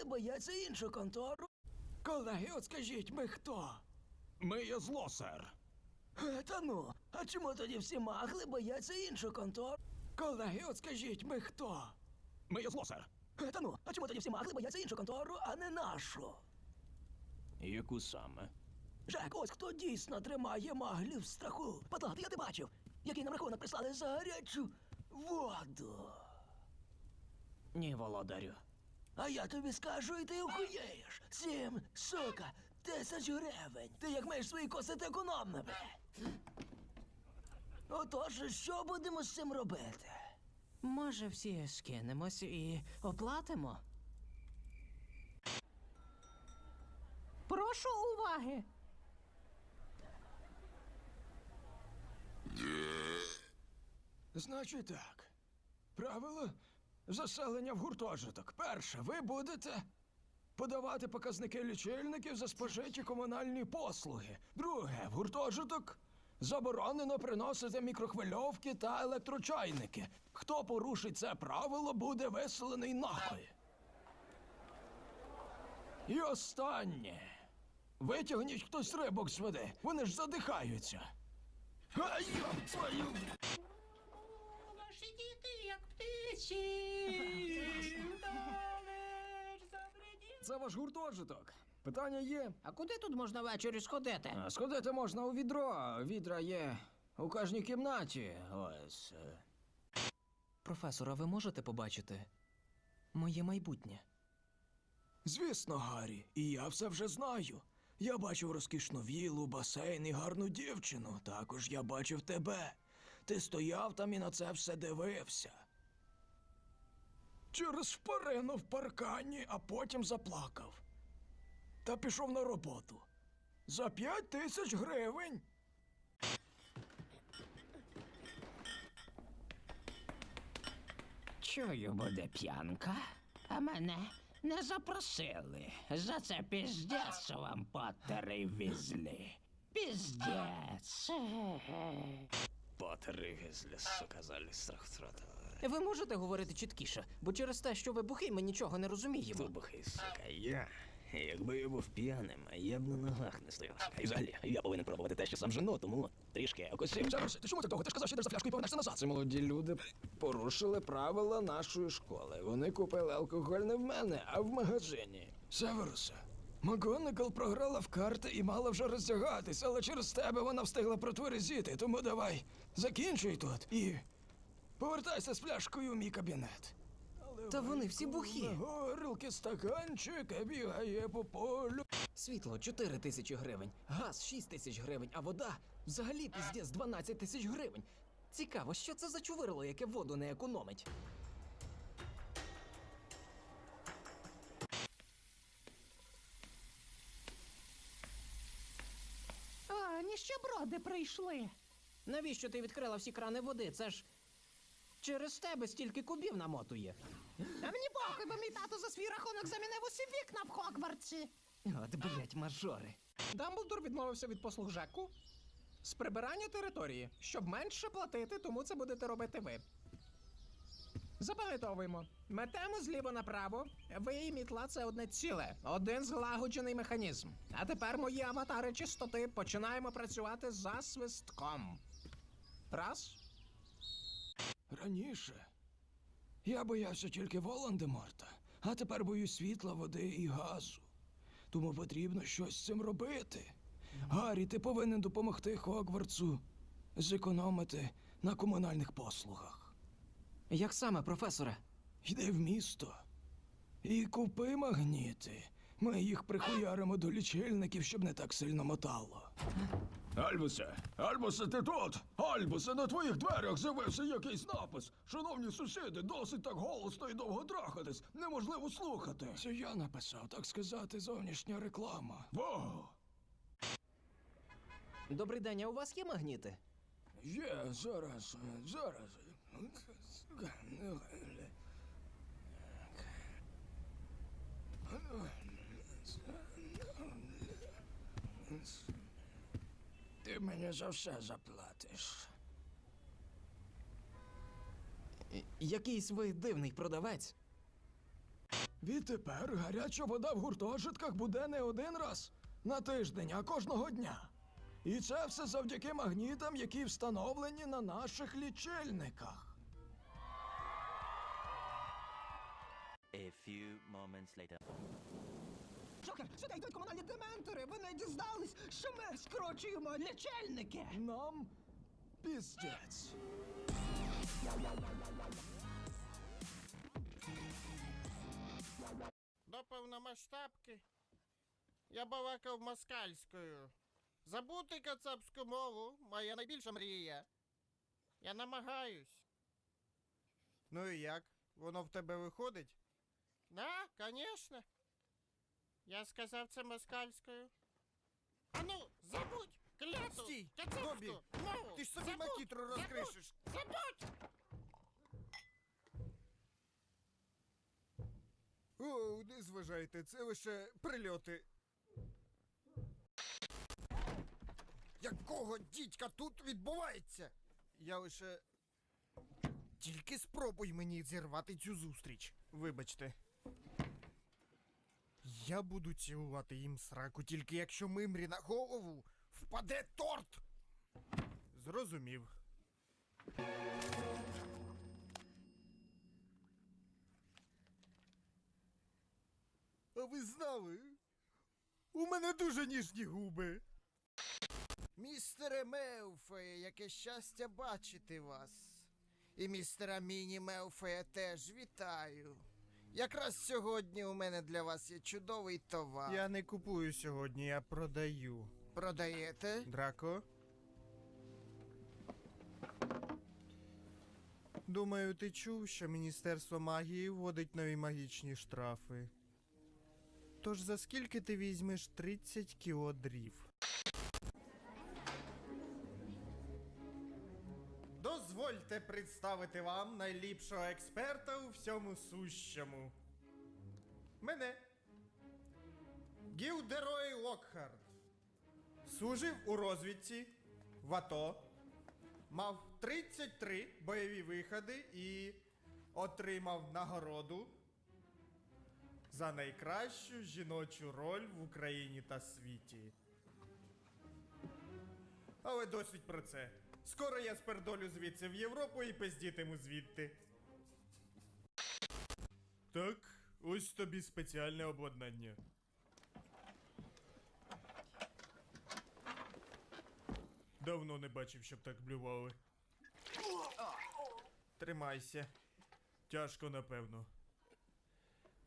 магли бояться іншу контору? Колеги, от скажіть, ми хто? Ми є зло, сер. Е, Та ну, а чому тоді всі магли бояться іншу контору? Колеги, от скажіть, ми хто? Ми є зло, сер. Е, Та ну, а чому тоді всі магли бояться іншу контору, а не нашу? Яку саме? Жек, ось хто дійсно тримає маглів в страху. Патлати, я ти бачив, який нам рахунок прислали за гарячу воду. Ні, володарю. А я тобі скажу, і ти охуєєш. Сім, сука, тисяч гривень. Ти як маєш свої косити економно, бе. Отож, що будемо з цим робити? Може, всі скинемось і оплатимо? Прошу уваги. Значить так. Правило заселення в гуртожиток. Перше, ви будете подавати показники лічильників за спожиті комунальні послуги. Друге, в гуртожиток заборонено приносити мікрохвильовки та електрочайники. Хто порушить це правило, буде виселений нахуй. І останнє. Витягніть хтось рибок з води. Вони ж задихаються. А йоб твою! Це ваш гуртожиток. Питання є. А куди тут можна ввечері сходити? А, Сходити можна у відро. Відра є у кожній кімнаті. Ось. е. Професора, ви можете побачити моє майбутнє? Звісно, Гаррі, і я все вже знаю. Я бачив розкішну вілу, басейн і гарну дівчину. Також я бачив тебе. Ти стояв там і на це все дивився. Через шпарину в паркані, а потім заплакав. Та пішов на роботу. За п'ять тисяч гривень. Чую, буде п'янка, а мене не запросили. За це піздець що вам Поттери візлі. Піздець. Потери гизля, сука, залі страх втратили. Ви можете говорити чіткіше, бо через те, що ви бухий, ми нічого не розуміємо. Вибухи, сука, я. Якби я був п'яним, я б на ногах не стояв. І взагалі, я повинен пробувати те, що сам жену, тому трішки окосив. Зараз, ти чому так довго? Ти ж казав, що йдеш за фляжкою і повернешся назад. Ці молоді люди порушили правила нашої школи. Вони купили алкоголь не в мене, а в магазині. Северусе, МакГонагал програла в карти і мала вже роздягатись, але через тебе вона встигла протверезіти, тому давай закінчуй тут і повертайся з фляжкою у мій кабінет. Та вони всі бухі. Горілки, стаканчик, бігає по полю. Світло 4 тисячі гривень, газ 6 тисяч гривень, а вода взагалі піздець 12 тисяч гривень. Цікаво, що це за чувирло, яке воду не економить. А, ніщеброди прийшли. Навіщо ти відкрила всі крани води? Це ж через тебе стільки кубів намотує. А мені похуй, бо мій тато за свій рахунок замінив усі вікна в Хогвартсі. От, блять, мажори. Дамблдор відмовився від послуг Жеку з прибирання території, щоб менше платити, тому це будете робити ви. Запам'ятовуємо. Метемо зліво направо. Ви і мітла це одне ціле, один злагоджений механізм. А тепер мої аватари чистоти починаємо працювати за свистком. Раз. Раніше я боявся тільки Волан-де-Морта, а тепер боюсь світла, води і газу. Тому потрібно щось з цим робити. Гаррі, ти повинен допомогти Хогвартсу зекономити на комунальних послугах. Як саме, професоре? Йди в місто і купи магніти. Ми їх прихуяримо до лічильників, щоб не так сильно мотало. Альбусе, Альбусе, ти тут? Альбусе, на твоїх дверях з'явився якийсь напис. Шановні сусіди, досить так голосно і довго трахатись. Неможливо слухати. Це я написав, так сказати, зовнішня реклама. Вау! Добрий день, а у вас є магніти? Є, зараз, зараз. Ти мені за все заплатиш. Якийсь ви дивний продавець. Відтепер гаряча вода в гуртожитках буде не один раз на тиждень, а кожного дня. І це все завдяки магнітам, які встановлені на наших лічильниках. A few moments later. Джокер, сюди йдуть комунальні дементори! Ви не дізнались, що ми скорочуємо лічильники! Нам піздець. До повномасштабки я балакав москальською. Забути кацапську мову моя найбільша мрія. Я намагаюсь. Ну і як? Воно в тебе виходить? Да, конечно. Я сказав це москальською. А ну, забудь! Кляту! Стій, кацапську Добі, мову! Ти ж собі Забудь! макітру розкришиш. Забудь! О, не зважайте, це лише прильоти. Якого дідька тут відбувається? Я лише. Тільки спробуй мені зірвати цю зустріч. Вибачте. Я буду цілувати їм сраку, тільки якщо мимрі на голову впаде торт. Зрозумів. А ви знали? У мене дуже ніжні губи. Містере Мелфеє, яке щастя бачити вас. І містера Міні Мелфея теж вітаю. Якраз сьогодні у мене для вас є чудовий товар. Я не купую сьогодні, я продаю. Продаєте? Драко? Думаю, ти чув, що Міністерство магії вводить нові магічні штрафи. Тож за скільки ти візьмеш 30 кіло дрів? Дозвольте представити вам найліпшого експерта у всьому сущому. Мене. Гілдерой Локхард. Служив у розвідці в АТО, мав 33 бойові виходи і отримав нагороду за найкращу жіночу роль в Україні та світі. Але досить про це. Скоро я спердолю звідси в Європу і пиздітиму звідти. Так, ось тобі спеціальне обладнання. Давно не бачив, щоб так блювали. Тримайся. Тяжко, напевно.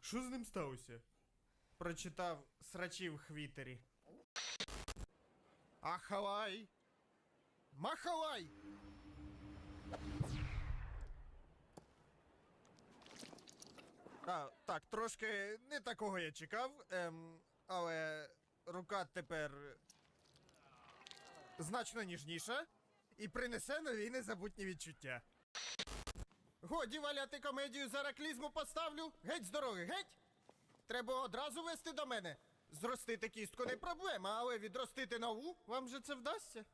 Що з ним сталося? Прочитав срачі в хвітері. Ахалай! Махалай! А, так, трошки не такого я чекав, ем, але рука тепер значно ніжніша і принесе нові незабутні відчуття. Годі валяти комедію за раклізму поставлю. Геть з дороги, геть! Треба одразу вести до мене. Зростити кістку не проблема, але відростити нову вам же це вдасться?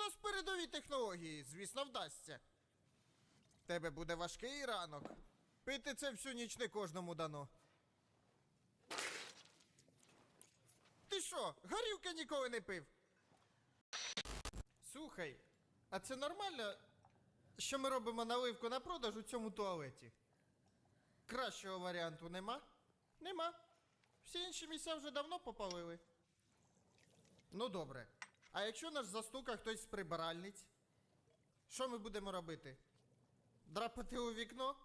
Нас передові технології, звісно, вдасться. Тебе буде важкий ранок. Пити це всю ніч не кожному дано. Ти що, горівки ніколи не пив? Слухай, а це нормально, що ми робимо наливку на продаж у цьому туалеті? Кращого варіанту нема? Нема. Всі інші місця вже давно попалили. Ну добре. А якщо нас застука хтось з прибиральниць? Що ми будемо робити? Драпати у вікно?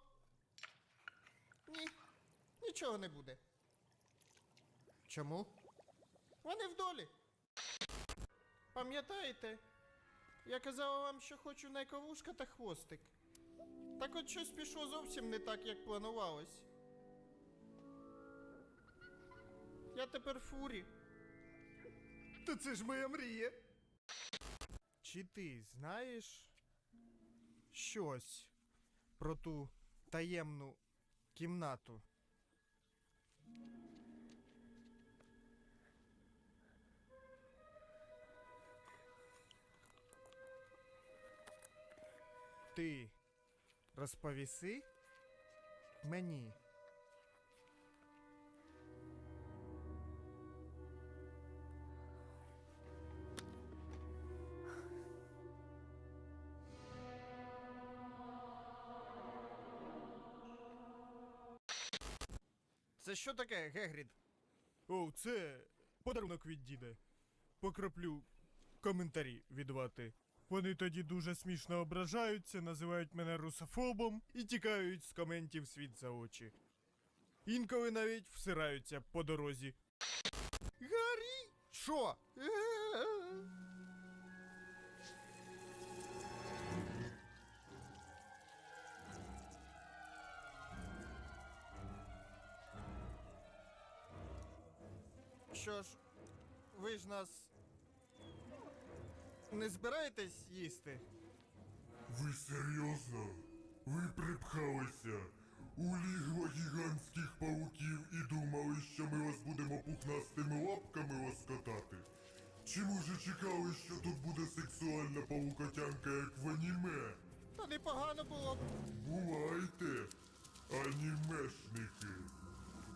Ні, нічого не буде. Чому? Вони в долі. Пам'ятаєте? Я казала вам, що хочу найковушка та хвостик. Так от щось пішло зовсім не так, як планувалось. Я тепер фурі. Та це ж моя мрія. Чи ти знаєш щось про ту таємну кімнату? Ти розповіси мені. Це що таке, Гегрід? О, це подарунок від діда. Покроплю коментарі від вати. Вони тоді дуже смішно ображаються, називають мене русофобом і тікають з коментів світ за очі. Інколи навіть всираються по дорозі. Гаррі! Що? Що ж, ви ж нас не збираєтесь їсти? Ви серйозно? Ви припхалися у лігво гігантських пауків і думали, що ми вас будемо пухнастими лапками лоскотати? Чи може чекали, що тут буде сексуальна павукотянка, як в аніме? Та непогано було б. Бувайте, анімешники.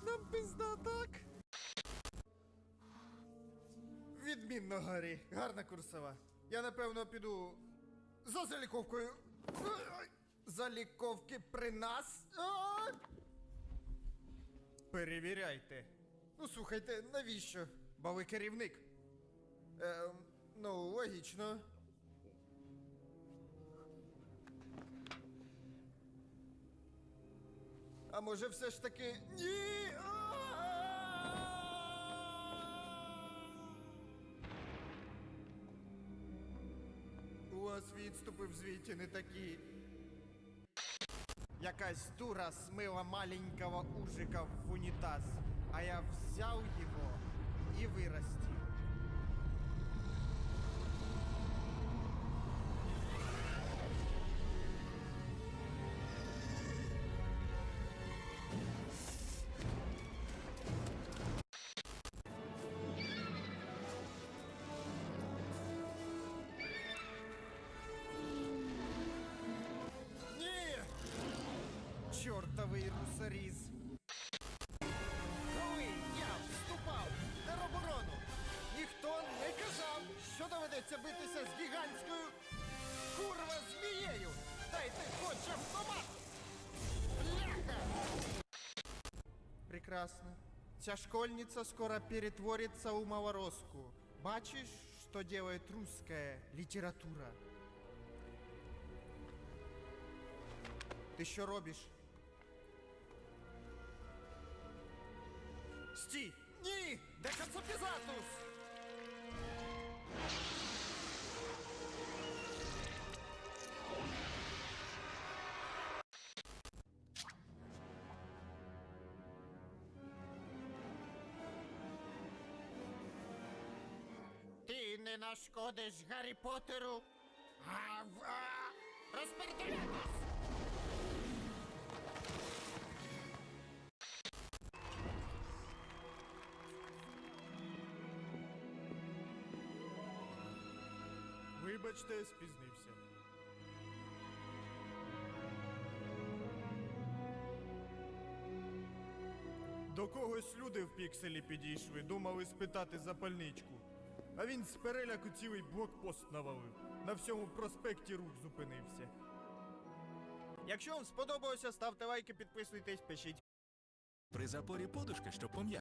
Нам пізда так. Відмінно, Гаррі. Гарна курсова. Я напевно піду за заліковкою. Заліковки при нас. Перевіряйте. Ну, слухайте, навіщо? Бо ви керівник. Ем, ну, логічно. А може все ж таки. Ні! Вас відступи в звіті не такі. Якась дура смила маленького ужика в унітаз, а я взяв його і виростив. Чортовий русаріз. Коли я вступав в тероборону, ніхто не казав, що доведеться битися з гігантською курва змією. Дайте хоч автомат! Бляха! Прекрасно. Ця школьница скоро перетворится у малороску. Бачишь, что делает русская литература? Ти що робиш? Стій! Ні! Де Кацапізатус? Ти не нашкодиш Гаррі Поттеру? А, в- Вибачте, спізнився. До когось люди в пікселі підійшли, думали спитати запальничку. А він з переляку цілий блокпост навалив. На всьому проспекті рух зупинився. Якщо вам сподобалося, ставте лайки, підписуйтесь, пишіть При запорі подушка, щоб пом'яти.